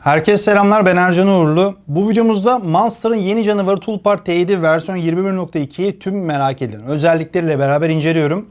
Herkese selamlar ben Ercan Uğurlu. Bu videomuzda Monster'ın yeni canavarı Toolpart T7 versiyon 21.2'yi tüm merak edilen özellikleriyle beraber inceliyorum.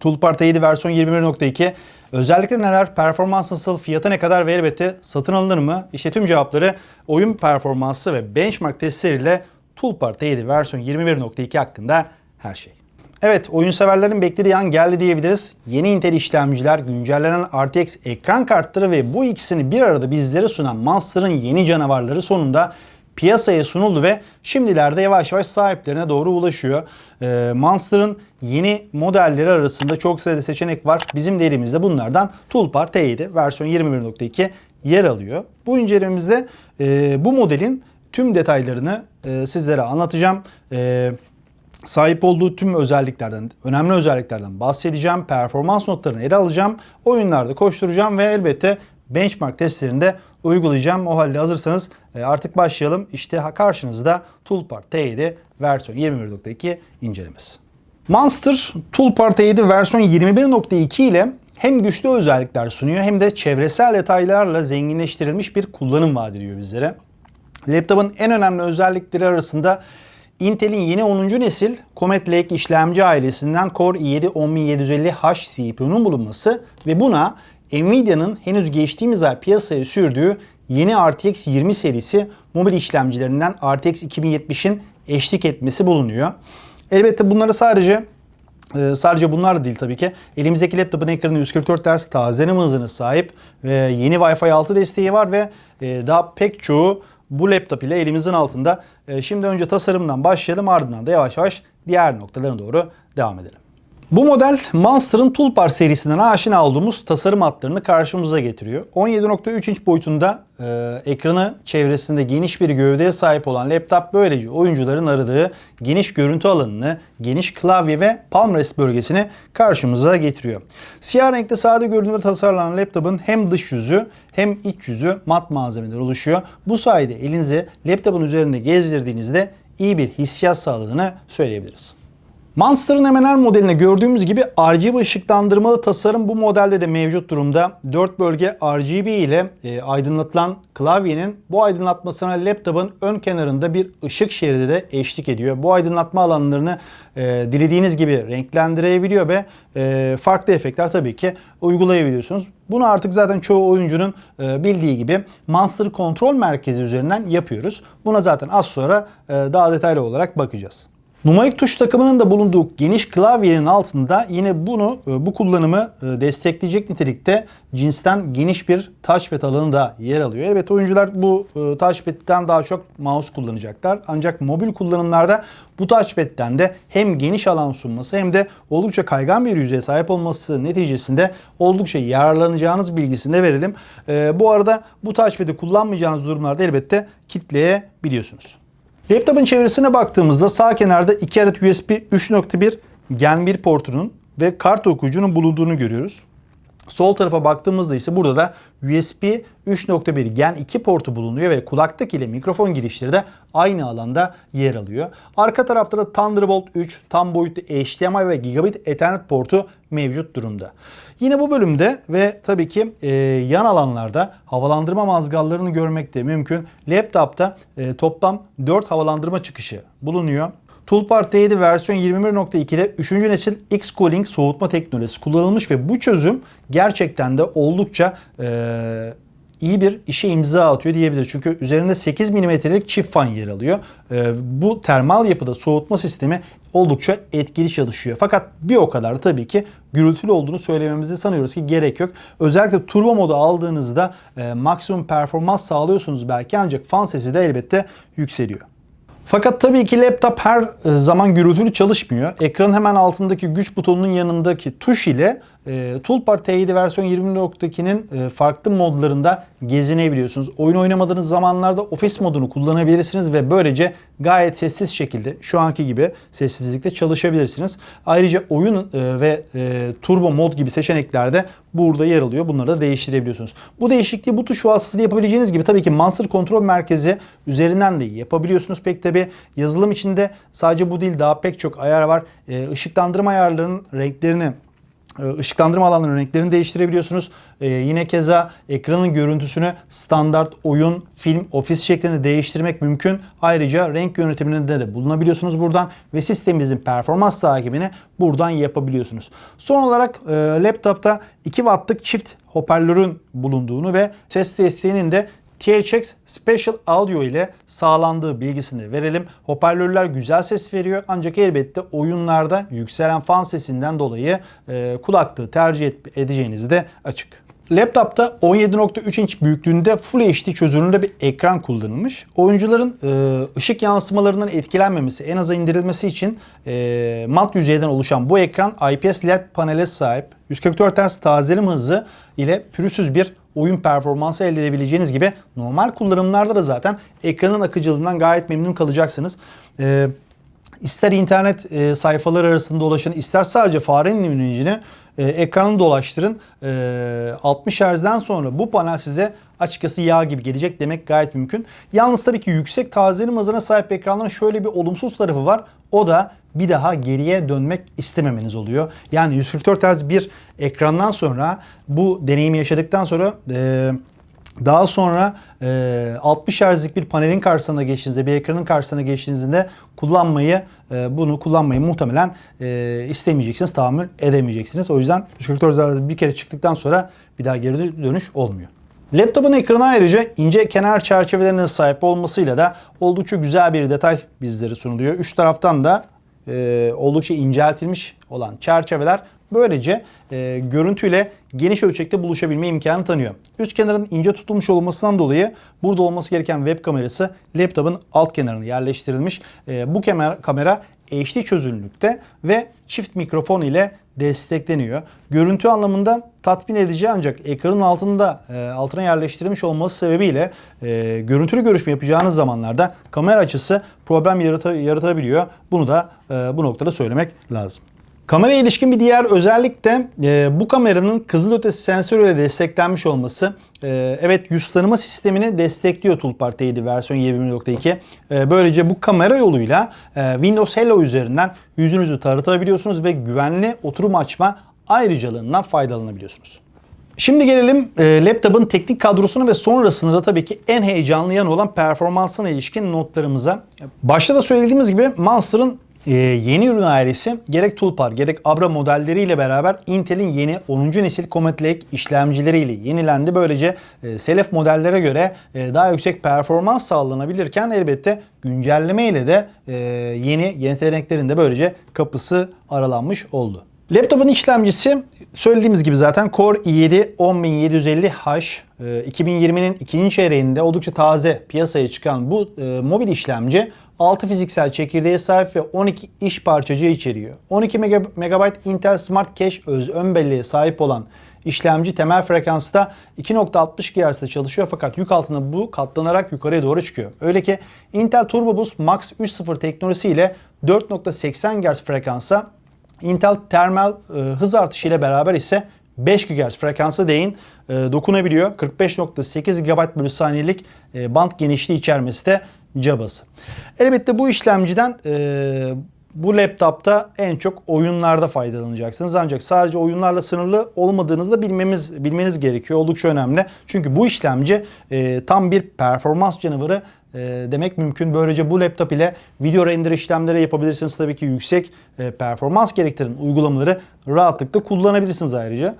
Toolpart T7 versiyon 21.2 özellikleri neler, performans nasıl, fiyatı ne kadar ve elbette satın alınır mı? İşte tüm cevapları oyun performansı ve benchmark testleriyle Toolpart T7 versiyon 21.2 hakkında her şey. Evet, oyun severlerin beklediği an geldi diyebiliriz. Yeni Intel işlemciler, güncellenen RTX ekran kartları ve bu ikisini bir arada bizlere sunan Monster'ın yeni canavarları sonunda piyasaya sunuldu ve şimdilerde yavaş yavaş sahiplerine doğru ulaşıyor. Ee, Monster'ın yeni modelleri arasında çok sayıda seçenek var. Bizim de elimizde bunlardan Toolpart T7 versiyon 21.2 yer alıyor. Bu incelememizde e, bu modelin tüm detaylarını e, sizlere anlatacağım. E, sahip olduğu tüm özelliklerden, önemli özelliklerden bahsedeceğim. Performans notlarını ele alacağım. Oyunlarda koşturacağım ve elbette benchmark testlerinde uygulayacağım. O halde hazırsanız e, artık başlayalım. İşte karşınızda Toolpart T7 versiyon 21.2 incelemesi. Monster Toolpart T7 versiyon 21.2 ile hem güçlü özellikler sunuyor hem de çevresel detaylarla zenginleştirilmiş bir kullanım vaat ediyor bizlere. Laptopun en önemli özellikleri arasında Intel'in yeni 10. nesil Comet Lake işlemci ailesinden Core i7-10750H CPU'nun bulunması ve buna Nvidia'nın henüz geçtiğimiz ay piyasaya sürdüğü yeni RTX 20 serisi mobil işlemcilerinden RTX 2070'in eşlik etmesi bulunuyor. Elbette bunlara sadece ee, sadece bunlar değil tabii ki. Elimizdeki laptopun ekranı 144 Hz tazeleme hızına sahip ve yeni Wi-Fi 6 desteği var ve e, daha pek çoğu bu laptop ile elimizin altında. E, şimdi önce tasarımdan başlayalım ardından da yavaş yavaş diğer noktalarına doğru devam edelim. Bu model Monster'ın Toolbar serisinden aşina olduğumuz tasarım hatlarını karşımıza getiriyor. 17.3 inç boyutunda e, ekranı çevresinde geniş bir gövdeye sahip olan laptop böylece oyuncuların aradığı geniş görüntü alanını, geniş klavye ve palm rest bölgesini karşımıza getiriyor. Siyah renkte sade görünümde tasarlanan laptopun hem dış yüzü hem iç yüzü mat malzemeden oluşuyor. Bu sayede elinizi laptopun üzerinde gezdirdiğinizde iyi bir hissiyat sağladığını söyleyebiliriz. Monster'ın her modeline gördüğümüz gibi RGB ışıklandırmalı tasarım bu modelde de mevcut durumda. 4 bölge RGB ile e, aydınlatılan klavyenin bu aydınlatmasına laptopun ön kenarında bir ışık şeridi de eşlik ediyor. Bu aydınlatma alanlarını e, dilediğiniz gibi renklendirebiliyor ve e, farklı efektler tabii ki uygulayabiliyorsunuz. Bunu artık zaten çoğu oyuncunun e, bildiği gibi Monster kontrol merkezi üzerinden yapıyoruz. Buna zaten az sonra e, daha detaylı olarak bakacağız. Numarik tuş takımının da bulunduğu geniş klavyenin altında yine bunu e, bu kullanımı e, destekleyecek nitelikte cinsten geniş bir touchpad alanı da yer alıyor. Evet oyuncular bu e, touchpad'den daha çok mouse kullanacaklar. Ancak mobil kullanımlarda bu touchpad'den de hem geniş alan sunması hem de oldukça kaygan bir yüzeye sahip olması neticesinde oldukça yararlanacağınız bilgisini de verelim. Bu arada bu touchpad'i kullanmayacağınız durumlarda elbette kitleyebiliyorsunuz. Laptopun çevresine baktığımızda sağ kenarda 2 adet USB 3.1 Gen 1 portunun ve kart okuyucunun bulunduğunu görüyoruz. Sol tarafa baktığımızda ise burada da USB 3.1 Gen 2 portu bulunuyor ve kulaklık ile mikrofon girişleri de aynı alanda yer alıyor. Arka tarafta da Thunderbolt 3 tam boyutlu HDMI ve Gigabit Ethernet portu mevcut durumda. Yine bu bölümde ve tabii ki e, yan alanlarda havalandırma mazgallarını görmek de mümkün. Laptopta e, toplam 4 havalandırma çıkışı bulunuyor. Toolpart T7 versiyon 21.2'de 3. nesil X-Cooling soğutma teknolojisi kullanılmış ve bu çözüm gerçekten de oldukça e, iyi bir işe imza atıyor diyebiliriz. Çünkü üzerinde 8 mm'lik çift fan yer alıyor. Bu termal yapıda soğutma sistemi oldukça etkili çalışıyor. Fakat bir o kadar da tabii ki gürültülü olduğunu söylememizi sanıyoruz ki gerek yok. Özellikle turbo modu aldığınızda maksimum performans sağlıyorsunuz belki ancak fan sesi de elbette yükseliyor. Fakat tabii ki laptop her e, zaman gürültülü çalışmıyor. Ekranın hemen altındaki güç butonunun yanındaki tuş ile e, Toolpart T7 versiyon 20.2'nin e, farklı modlarında gezinebiliyorsunuz. Oyun oynamadığınız zamanlarda ofis modunu kullanabilirsiniz ve böylece gayet sessiz şekilde şu anki gibi sessizlikte çalışabilirsiniz. Ayrıca oyun e, ve e, turbo mod gibi seçeneklerde burada yer alıyor. Bunları da değiştirebiliyorsunuz. Bu değişikliği bu tuş vasıtasıyla yapabileceğiniz gibi tabii ki Monster Kontrol Merkezi üzerinden de yapabiliyorsunuz. Pek tabii yazılım içinde sadece bu değil daha pek çok ayar var. E, ışıklandırma ayarlarının renklerini ışıklandırma alanlarının renklerini değiştirebiliyorsunuz. Ee, yine keza ekranın görüntüsünü standart oyun, film, ofis şeklinde değiştirmek mümkün. Ayrıca renk yönetiminde de bulunabiliyorsunuz buradan ve sisteminizin performans takibini buradan yapabiliyorsunuz. Son olarak e, laptopta 2 wattlık çift hoparlörün bulunduğunu ve ses desteğinin de THX Special Audio ile sağlandığı bilgisini verelim. Hoparlörler güzel ses veriyor ancak elbette oyunlarda yükselen fan sesinden dolayı e, kulaklığı tercih edeceğiniz de açık. Laptopta 17.3 inç büyüklüğünde Full HD çözünürlüğünde bir ekran kullanılmış. Oyuncuların e, ışık yansımalarından etkilenmemesi, en aza indirilmesi için e, mat yüzeyden oluşan bu ekran IPS LED panele sahip. 144 Hz tazeleme hızı ile pürüzsüz bir oyun performansı elde edebileceğiniz gibi normal kullanımlarda da zaten ekranın akıcılığından gayet memnun kalacaksınız. E, İster internet e, sayfaları arasında dolaşın, ister sadece farenin imlecini e, ekranı dolaştırın. E, 60 Hz'den sonra bu panel size açıkçası yağ gibi gelecek demek gayet mümkün. Yalnız tabii ki yüksek tazelim hızına sahip ekranların şöyle bir olumsuz tarafı var. O da bir daha geriye dönmek istememeniz oluyor. Yani 144 Hz bir ekrandan sonra bu deneyimi yaşadıktan sonra e, daha sonra e, 60 Hz'lik bir panelin karşısına geçtiğinizde, bir ekranın karşısına geçtiğinizde kullanmayı, e, bunu kullanmayı muhtemelen e, istemeyeceksiniz, tahammül edemeyeceksiniz. O yüzden 144 Hz bir kere çıktıktan sonra bir daha geri dönüş olmuyor. Laptopun ekranı ayrıca ince kenar çerçevelerine sahip olmasıyla da oldukça güzel bir detay bizlere sunuluyor. Üç taraftan da e, oldukça inceltilmiş olan çerçeveler böylece e, görüntüyle geniş ölçekte buluşabilme imkanı tanıyor. Üst kenarın ince tutulmuş olmasından dolayı burada olması gereken web kamerası laptopun alt kenarına yerleştirilmiş. E, bu kamera, kamera HD çözünürlükte ve çift mikrofon ile destekleniyor. Görüntü anlamında tatmin edici ancak ekranın altında e, altına yerleştirilmiş olması sebebiyle e, görüntülü görüşme yapacağınız zamanlarda kamera açısı problem yarata, yaratabiliyor. Bunu da e, bu noktada söylemek lazım. Kameraya ilişkin bir diğer özellik de e, bu kameranın kızılötesi sensörüyle desteklenmiş olması. E, evet yüz tanıma sistemini destekliyor Toolpart 7 versiyon 20.2. E, böylece bu kamera yoluyla e, Windows Hello üzerinden yüzünüzü tanıtabiliyorsunuz ve güvenli oturum açma ayrıcalığından faydalanabiliyorsunuz. Şimdi gelelim e, laptopun teknik kadrosuna ve sonrasında da tabii ki en heyecanlı yanı olan performansına ilişkin notlarımıza. Başta da söylediğimiz gibi Monster'ın e, yeni ürün ailesi gerek Tulpar gerek Abra modelleriyle beraber Intel'in yeni 10. nesil Comet Lake işlemcileriyle yenilendi. Böylece e, Selef modellere göre e, daha yüksek performans sağlanabilirken elbette güncelleme ile de e, yeni yeteneklerin de böylece kapısı aralanmış oldu. Laptopun işlemcisi söylediğimiz gibi zaten Core i7 10750H e, 2020'nin ikinci çeyreğinde oldukça taze piyasaya çıkan bu e, mobil işlemci 6 fiziksel çekirdeğe sahip ve 12 iş parçacığı içeriyor. 12 MB Intel Smart Cache öz ön belleğe sahip olan işlemci temel frekansta 2.60 GHz'de çalışıyor fakat yük altında bu katlanarak yukarıya doğru çıkıyor. Öyle ki Intel Turbo Boost Max 3.0 teknolojisiyle 4.80 GHz frekansa Intel termal e, hız artışı ile beraber ise 5 GHz frekansa değin e, dokunabiliyor. 45.8 GB bölü saniyelik e, band genişliği içermesi de cabası. Elbette bu işlemciden e, bu laptopta en çok oyunlarda faydalanacaksınız. Ancak sadece oyunlarla sınırlı olmadığınızı da bilmemiz, bilmeniz gerekiyor. Oldukça önemli. Çünkü bu işlemci e, tam bir performans canavarı e, demek mümkün. Böylece bu laptop ile video render işlemleri yapabilirsiniz. Tabii ki yüksek e, performans gerektiren uygulamaları rahatlıkla kullanabilirsiniz ayrıca.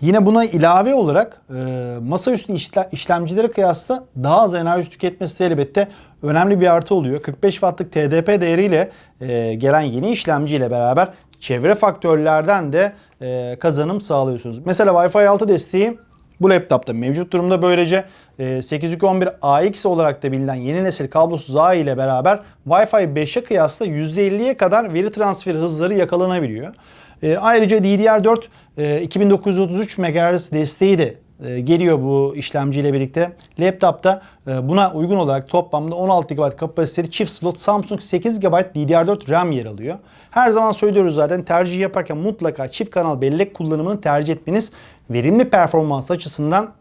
Yine buna ilave olarak e, masaüstü işle, işlemcilere kıyasla daha az enerji tüketmesi elbette önemli bir artı oluyor. 45 wattlık TDP değeriyle e, gelen yeni işlemci ile beraber çevre faktörlerden de e, kazanım sağlıyorsunuz. Mesela Wi-Fi 6 desteği bu laptopta mevcut durumda böylece e, 811 AX olarak da bilinen yeni nesil kablosuz ağ ile beraber Wi-Fi 5'e kıyasla %50'ye kadar veri transferi hızları yakalanabiliyor. E, ayrıca DDR4 e, 2933 MHz desteği de e, geliyor bu işlemciyle birlikte. Laptopta e, buna uygun olarak toplamda 16 GB kapasiteli çift slot Samsung 8 GB DDR4 RAM yer alıyor. Her zaman söylüyoruz zaten tercih yaparken mutlaka çift kanal bellek kullanımını tercih etmeniz verimli performans açısından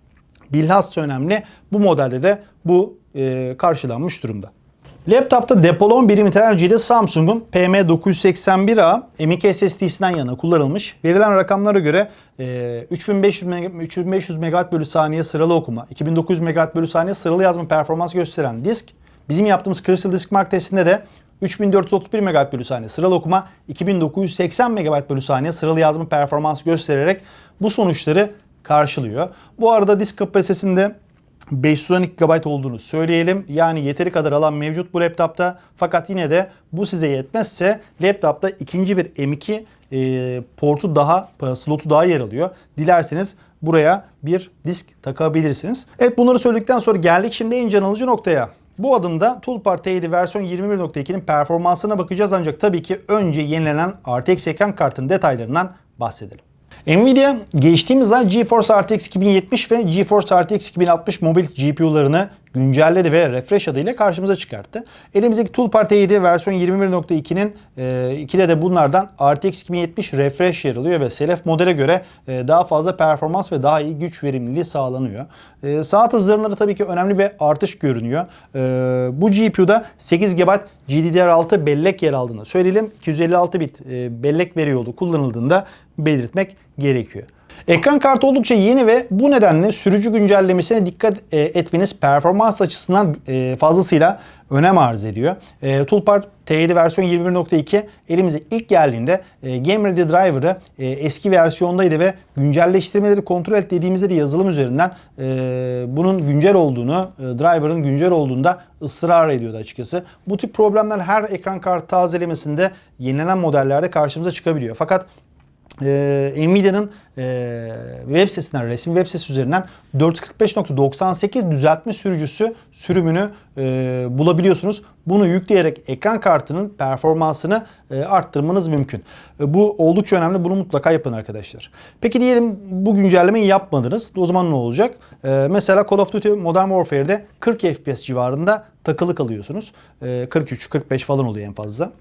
bilhassa önemli. Bu modelde de bu e, karşılanmış durumda. Laptopta depolama birimi tercihi de Samsung'un PM981A M.2 SSD'sinden yana kullanılmış. Verilen rakamlara göre e, 3500, meg- 3500 MB bölü saniye sıralı okuma, 2900 MB bölü saniye sıralı yazma performans gösteren disk, bizim yaptığımız Crystal Disk Mark testinde de 3431 MB bölü saniye sıralı okuma, 2980 MB bölü saniye sıralı yazma performans göstererek bu sonuçları karşılıyor. Bu arada disk kapasitesinde 512 GB olduğunu söyleyelim. Yani yeteri kadar alan mevcut bu laptopta. Fakat yine de bu size yetmezse laptopta ikinci bir M2 e, portu daha, slotu daha yer alıyor. Dilerseniz buraya bir disk takabilirsiniz. Evet bunları söyledikten sonra geldik şimdi en can alıcı noktaya. Bu adımda Toolbar T7 versiyon 21.2'nin performansına bakacağız ancak tabii ki önce yenilenen RTX ekran kartının detaylarından bahsedelim. Nvidia geçtiğimiz ay GeForce RTX 2070 ve GeForce RTX 2060 mobil GPU'larını güncelledi ve refresh adıyla karşımıza çıkarttı. Elimizdeki Toolbar T7 versiyon 21.2'nin e, ikide de bunlardan RTX 2070 refresh yer alıyor ve Selef modele göre e, daha fazla performans ve daha iyi güç verimliliği sağlanıyor. E, saat hızlarında da tabii ki önemli bir artış görünüyor. E, bu GPU'da 8 GB GDDR6 bellek yer aldığını söyleyelim. 256 bit e, bellek veri yolu kullanıldığında belirtmek gerekiyor. Ekran kartı oldukça yeni ve bu nedenle sürücü güncellemesine dikkat e, etmeniz performans açısından e, fazlasıyla önem arz ediyor. E, Toolbar T7 versiyon 21.2 elimize ilk geldiğinde e, Game Ready Driver'ı eski versiyondaydı ve güncelleştirmeleri kontrol et dediğimizde de yazılım üzerinden bunun güncel olduğunu, driver'ın güncel olduğunda ısrar ediyordu açıkçası. Bu tip problemler her ekran kartı tazelemesinde yenilenen modellerde karşımıza çıkabiliyor. Fakat e, Nvidia'nın e, web sitesinden, resmi web sitesi üzerinden 445.98 düzeltme sürücüsü sürümünü e, bulabiliyorsunuz. Bunu yükleyerek ekran kartının performansını e, arttırmanız mümkün. E, bu oldukça önemli. Bunu mutlaka yapın arkadaşlar. Peki diyelim bu güncellemeyi yapmadınız. O zaman ne olacak? E, mesela Call of Duty Modern Warfare'de 40 FPS civarında takılı kalıyorsunuz. E, 43-45 falan oluyor en fazla.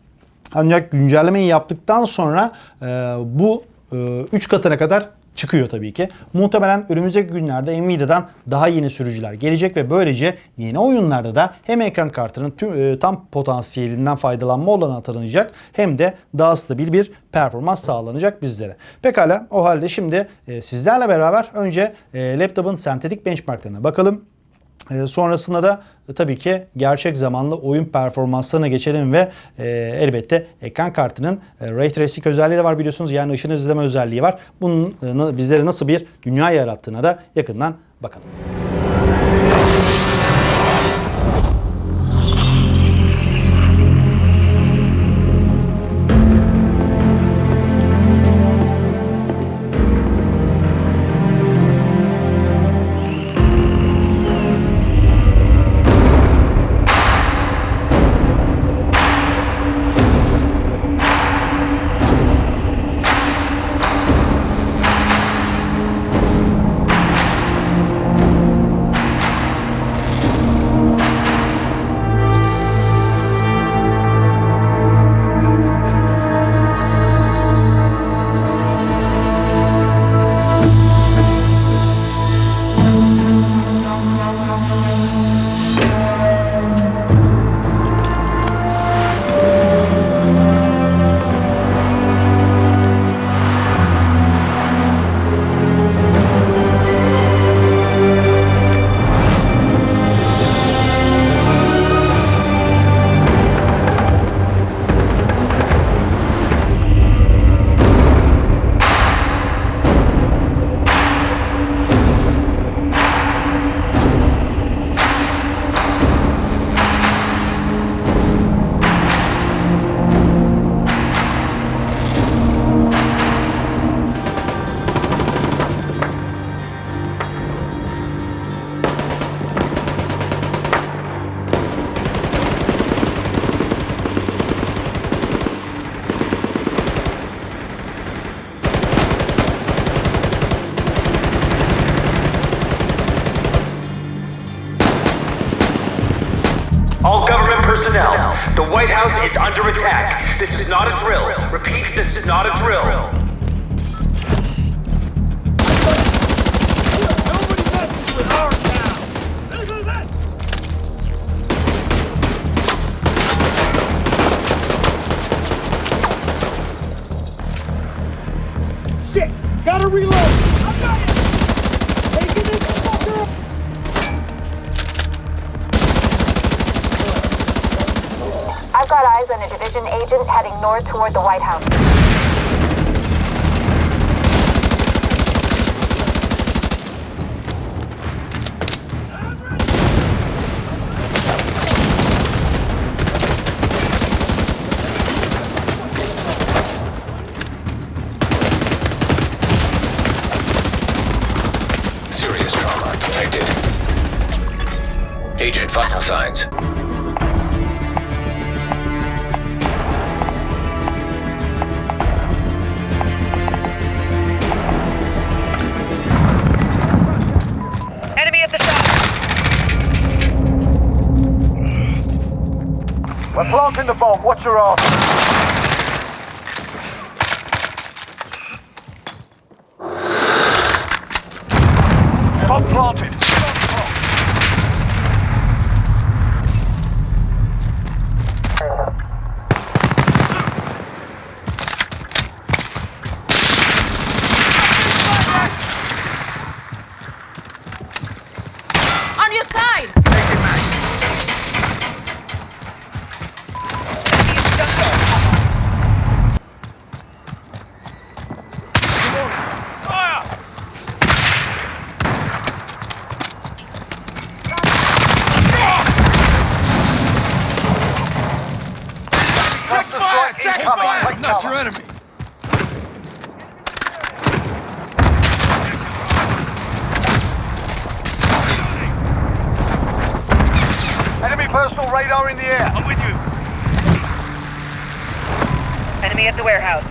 Ancak güncellemeyi yaptıktan sonra e, bu 3 e, katına kadar çıkıyor tabii ki. Muhtemelen önümüzdeki günlerde Nvidia'dan daha yeni sürücüler gelecek ve böylece yeni oyunlarda da hem ekran kartının tüm e, tam potansiyelinden faydalanma olanağı tanınacak hem de daha stabil bir performans sağlanacak bizlere. Pekala o halde şimdi e, sizlerle beraber önce e, laptopun sentetik benchmarklarına bakalım. E, sonrasında da e, tabii ki gerçek zamanlı oyun performanslarına geçelim ve e, elbette ekran kartının e, Ray Tracing özelliği de var biliyorsunuz. Yani ışın izleme özelliği var. Bunun bizlere nasıl bir dünya yarattığına da yakından bakalım. Repeat, this is not a drill. North toward the White House. Serious trauma. Agent vital signs. The bomb. Watch your ass. Bomb planted. The warehouse.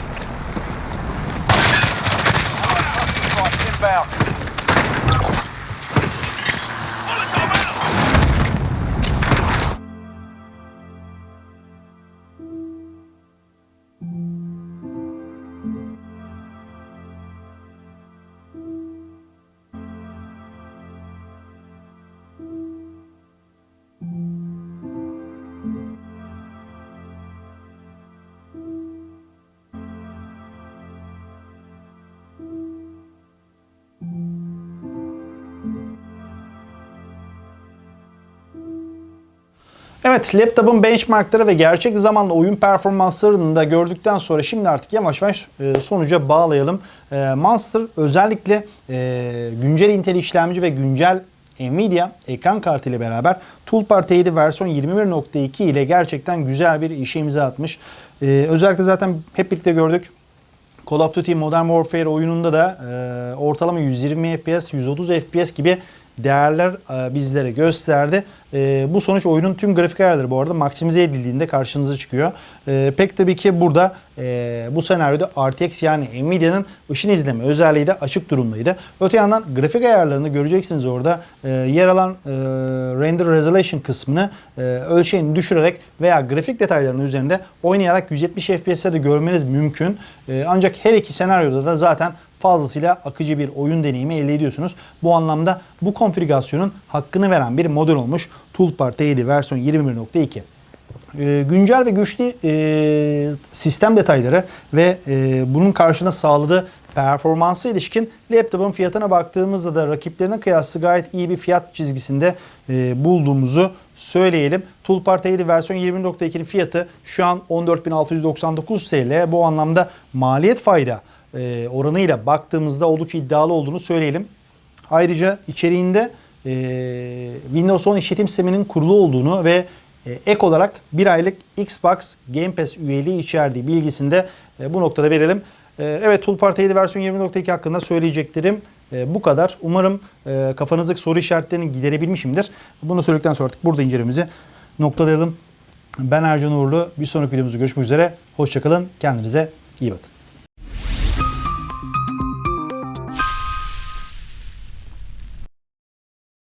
Evet, laptopun benchmarkları ve gerçek zamanlı oyun performanslarını da gördükten sonra şimdi artık yavaş yavaş e, sonuca bağlayalım. E, Monster özellikle e, güncel Intel işlemci ve güncel Nvidia ekran kartı ile beraber Toolbar T7 versiyon 21.2 ile gerçekten güzel bir işe imza atmış. Özellikle zaten hep birlikte gördük. Call of Duty Modern Warfare oyununda da e, ortalama 120 FPS, 130 FPS gibi değerler e, bizlere gösterdi. E, bu sonuç oyunun tüm grafik ayarları bu arada maksimize edildiğinde karşınıza çıkıyor. E, pek tabii ki burada bu senaryoda RTX yani Nvidia'nın ışın izleme özelliği de açık durumdaydı. Öte yandan grafik ayarlarını göreceksiniz orada yer alan render resolution kısmını ölçeğini düşürerek veya grafik detaylarının üzerinde oynayarak 170 FPS'te de görmeniz mümkün. Ancak her iki senaryoda da zaten fazlasıyla akıcı bir oyun deneyimi elde ediyorsunuz. Bu anlamda bu konfigürasyonun hakkını veren bir model olmuş Toolbar T7 versiyon 21.2. Ee, güncel ve güçlü e, sistem detayları ve e, bunun karşına sağladığı performansa ilişkin laptopun fiyatına baktığımızda da rakiplerine kıyasla gayet iyi bir fiyat çizgisinde e, bulduğumuzu söyleyelim. Toolbar T7 versiyon 20.2'nin fiyatı şu an 14.699 TL. Bu anlamda maliyet fayda e, oranıyla baktığımızda oldukça iddialı olduğunu söyleyelim. Ayrıca içeriğinde e, Windows 10 işletim sisteminin kurulu olduğunu ve e, ek olarak bir aylık Xbox Game Pass üyeliği içerdiği bilgisini de e, bu noktada verelim. E, evet Toolbar T7 versiyon 20.2 hakkında söyleyeceklerim bu kadar. Umarım kafanızdaki soru işaretlerini giderebilmişimdir. Bunu söyledikten sonra artık burada incelememizi noktalayalım. Ben Ercan Uğurlu. Bir sonraki videomuzda görüşmek üzere. Hoşçakalın. Kendinize iyi bakın.